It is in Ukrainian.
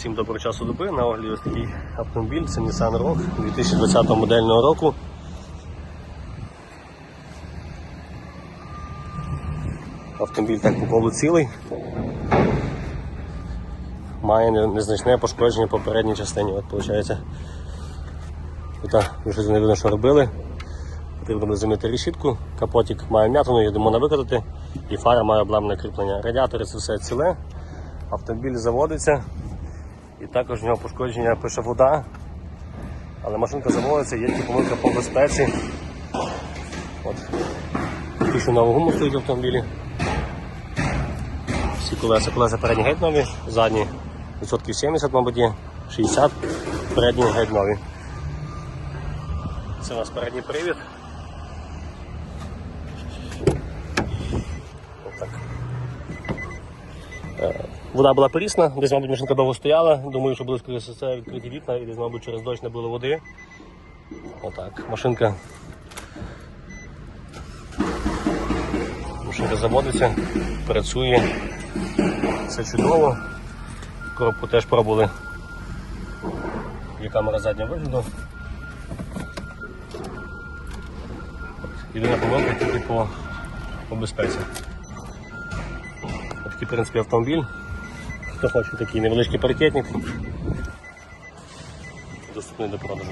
Всім доброго часу доби. На огляді ось такий автомобіль. Це Nissan Rogue 2020 модельного року. Автомобіль так по колу цілий. Має незначне пошкодження по передній частині. От, виходить, вже не видно, що робили. Потрібно буде замити решітку, капотик має м'ятину, її можна викатати, і фара має обламане кріплення. Радіатори це все ціле, автомобіль заводиться, і також в нього пошкодження пише вода. Але машинка заводиться, є помилка по безпеці. От. Що нову гуму стоїть в автомобілі. Всі колеса, колеса передні геть нові, задні відсотків 70, мабуть, є, 60, передні геть нові. Це у нас передній привід. Отак. Е, Вода була прісна, десь, мабуть, машинка довго стояла. Думаю, що були скоріше це відкриті вікна і десь, мабуть, через дощ не було води. Отак. Машинка. Машинка заводиться, працює. Все чудово. Коробку теж пробували. Є камера заднього вигляду. Єдина помилка тільки по, по безпеці. Такий, в принципі, автомобіль. Хто хоче такий невеличкий паритетник. Доступний до продажу.